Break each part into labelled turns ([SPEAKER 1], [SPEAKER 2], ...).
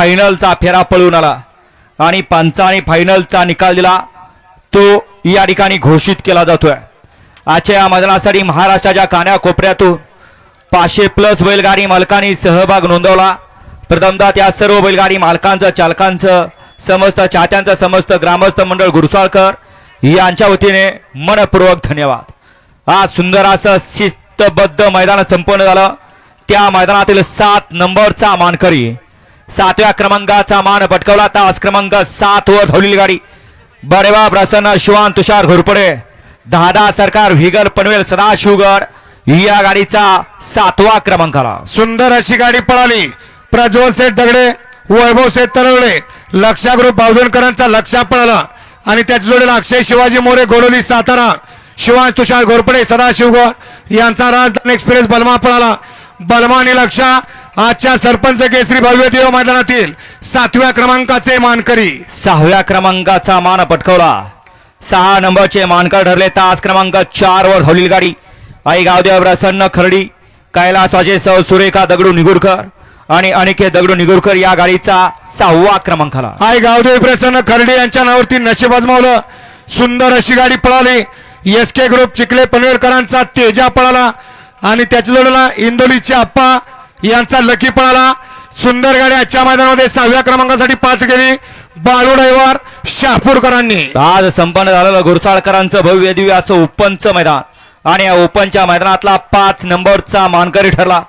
[SPEAKER 1] फायनलचा फेरा पळून आला. आणि पंचाने फायनलचा निकाल दिला. तो या ठिकाणी घोषित केला जातोय. आजच्या या मैदानासाठी महाराष्ट्राच्या कान्याकोपऱ्यातून पाचशे प्लस बैलगाडी मालकांनी सहभाग नोंदवला. प्रथमदा त्या सर्व बैलगाडी मालकांचं चालकांचं समस्त चाहत्यांचं समस्त ग्रामस्थ मंडळ गुरुसाळकर यांच्या वतीने मनपूर्वक धन्यवाद. आज सुंदर असं शिस्तबद्ध मैदान संपन्न झालं. त्या मैदानातील सात नंबरचा मानकरी सातव्या क्रमांकाचा मान पटकवला तास क्रमांक सात वर धावलेली गाडी. बरेवा प्रसन्न शिवान तुषार घोरपडे. दादा सरकार व्हिगल पनवेल सदाशिवगड. या गाडीचा सातवा क्रमांक आला.
[SPEAKER 2] सुंदर अशी गाडी पळाली. प्रज्वल सेठ दगडे वैभव सेठ तरवडे लक्षा ग्रुप बावधनकरांचा लक्षा पळाला. आणि त्याच्या जोडीला अक्षय शिवाजी मोरे गोरोली सातारा शिवाज तुषार घोरपडे सदाशिवगड यांचा राजधानी एक्सप्रेस बलमा पळाला. बलमा आणि लक्षा आजच्या सरपंच केसरी भव्य देव मैदानातील सातव्या क्रमांकाचे मानकरी.
[SPEAKER 1] सहाव्या क्रमांकाचा मान पटकवला. सहा नंबरचे मानकर ठरले. तास क्रमांक चार वर धावलेली गाडी. आई गावदेव प्रसन्न खर्डी कैलासाचे सौ सुरेखा दगडू निगुरकर आणि अनिकेत दगडू निगुरकर या गाडीचा सहावा क्रमांक आला.
[SPEAKER 2] आई गावदेवी प्रसन्न खर्डे यांच्या नावावरती नशीब आजमावलं सुंदर अशी गाडी पळाली. एस के ग्रुप चिखले पनवेलकरांचा तेजा पळाला. आणि त्याच्या जोडीला इंदोलीचे आप्पा यांचा लकी पळाला. सुंदर गाडी आजच्या मैदानामध्ये सहाव्या क्रमांकासाठी पात्र केली. बाळू ड्रायव्हर शहापूरकरांनी.
[SPEAKER 1] आज संपन्न झालेलं गुरसाळकरांचं भव्य दिव्य असं ओपनचं मैदान. आणि या ओपनच्या मैदानातला पाच नंबरचा मानकरी ठरला.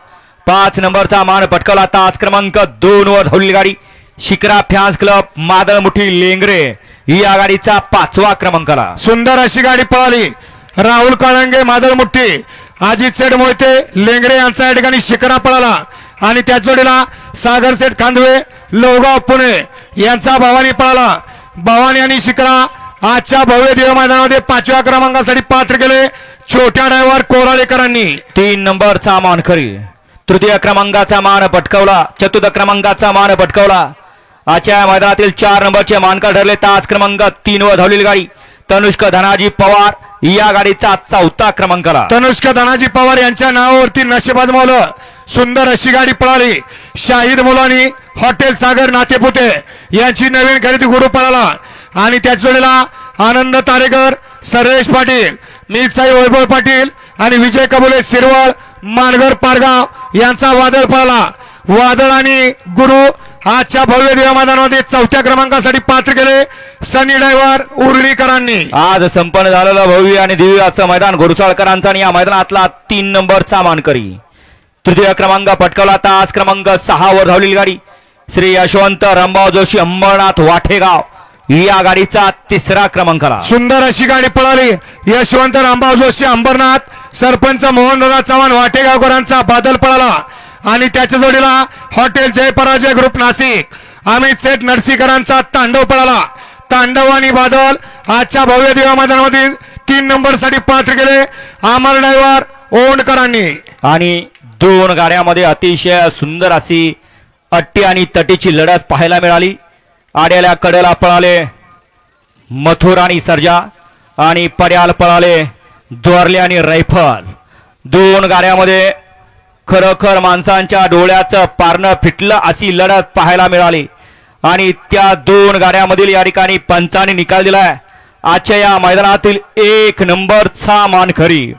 [SPEAKER 1] पाच नंबरचा मान पटकवला तास क्रमांक दोन वर धावलेली गाडी. Shikra fans club Madalmuthi Lengre. या गाडीचा पाचवा क्रमांक आला
[SPEAKER 2] सुंदर अशी गाडी पळाली. राहुल काळंगे मादळ मुठ्ठी अजित सेठ मोहिते लेंगरे यांचा या ठिकाणी शिकरा पळाला. आणि त्या जोडीला सागर सेठ खांदवे लोहगाव पुणे यांचा भवानी पळाला. भवानी आणि शिकरा आजच्या भव्य देव मैदानामध्ये पाचव्या क्रमांकासाठी पात्र केले. छोट्या ड्रायव्हर कोराळेकरांनी.
[SPEAKER 1] तीन नंबरचा मानकरी. तृतीय क्रमांकाचा मान पटकवला. चतुर्थ क्रमांकाचा मान पटकवला. आजच्या मैदानातील चार नंबरचे मानकर ठरले. तास क्रमांक तीन वर धावलेली गाडी. तनुष्क धनाजी पवार या गाडीचा चौथा क्रमांक आला
[SPEAKER 2] तनुष्का धनाजी पवार यांच्या नावावरती नशीब आजमावलं सुंदर अशी गाडी पळाली. शाहीद मुलानी हॉटेल सागर नातेपुते यांची नवीन खरेदी गुरु पळाला. आणि त्याच जोडीला आनंद तारेकर सरेश पाटील मीतसाई वैभव पाटील आणि विजय कबुले शिरवळ मानगर पारगाव यांचा वादळ पळाला. वादळ आणि गुरु आजच्या भव्य देव मैदानामध्ये चौथ्या क्रमांकासाठी पात्र केले सनी ड्रायव्हर उर्लीकरांनी
[SPEAKER 1] आज संपन्न झालेलं भव्य आणि दिव्य असं मैदान घोडसाळकरांचा आणि या मैदानातला तीन नंबरचा मानकरी. तृतीय क्रमांक पटकवला तास क्रमांक सहा वर धावलेली गाडी. श्री यशवंत रामभाऊ जोशी अंबरनाथ वाठेगाव. या गाडीचा तिसरा क्रमांक आला
[SPEAKER 2] सुंदर अशी गाडी पळाली. यशवंत रामभाऊ जोशी अंबरनाथ सरपंच मोहनदादा चव्हाण वाटेगावकरांचा बादल पळाला. आणि त्याच्या जोडीला हॉटेल जय पराजय ग्रुप नाशिक. अमित सेठ नरसीकरांचा तांडव पळाला. तांडव आणि बादल आजच्या भव्य दिवा मैदानामध्ये तीन नंबरसाठी पात्र केले अमर ड्रायव्हर ओंडकरांनी.
[SPEAKER 1] आणि दोन गाड्यामध्ये अतिशय सुंदर अशी अट्टी आणि तटीची लढत पाहायला मिळाली. आड्याला कडेला पळाले मथुर आणि सर्जा आणि पर्याल पळाले द्वारले आणि रायफल दोन गाड्यामध्ये खरोखर माणसांच्या डोळ्याचं पारणं फिटलं अशी लढत पाहायला मिळाली. आणि त्या दोन गाड्यामधील या ठिकाणी पंचाने निकाल दिलाय. आजच्या या मैदानातील एक नंबरचा मान खरी.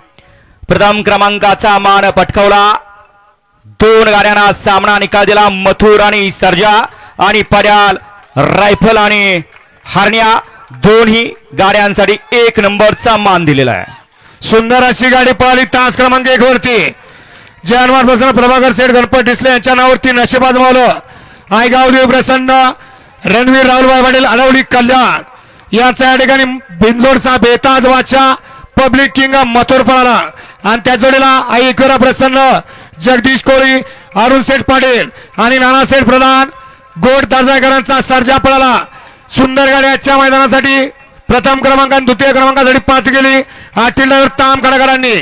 [SPEAKER 1] प्रथम क्रमांकाचा मान पटकवला. दोन गाड्यांना सामना निकाल दिला मथुर आणि सर्जा आणि पर्याल रायफल आणि हरण्या दोन्ही गाड्यांसाठी एक नंबरचा मान दिलेला आहे.
[SPEAKER 2] सुंदर अशी गाडी पळाली तास क्रमांक एक वरती. जयनवार प्रसन्न प्रभाकर सेठ गणपत डिसले यांच्या नावावरती नशीब आजमावलं आयगावदेव प्रसन्न. रणवीर राहुलभाई पाटील अडवली कल्याण. यांचा या ठिकाणी बिंजोडचा बेताज वाचा पब्लिक किंग मथुर पळाला. आणि त्या जोडीला आई एकविरा प्रसन्न जगदीश कोळी अरुण सेठ पाटील आणि नाना सेठ प्रधान. गोड दर्जाकरांचा सर्जा पळाला. सुंदर गाडी मैदानासाठी प्रथम क्रमांक आणि द्वितीय क्रमांकासाठी पाच गेली आठील ताम कडकरांनी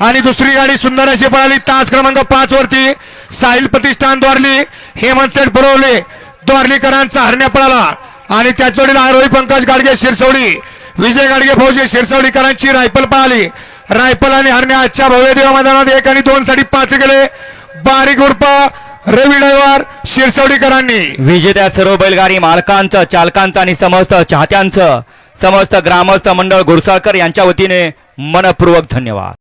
[SPEAKER 2] आणि दुसरी गाडी सुंदर अशी पळाली. तास क्रमांक पाच वरती साहिल प्रतिष्ठान द्वारली हेमंत सेठ बरोवले द्वारलीकरांचा हरण्या पळाला. आणि त्याच जोडीला आरोही पंकज गाडगे शिरसवडी विजय गाडगे फौजी शिरसवडीकरांची रायफल पळाली. रायफल आणि हरण्या आजच्या भव्य देवा मैदानात एक आणि दोन साठी पात्र गेले. बारीक उर्फ रवी डायवार शिरसवडीकरांनी.
[SPEAKER 1] विजेत्या सर्व बैलगाडी मालकांचं चालकांचं आणि समस्त चाहत्यांचं समस्त ग्रामस्थ मंडळ घुडसाळकर यांच्या वतीने मनपूर्वक धन्यवाद.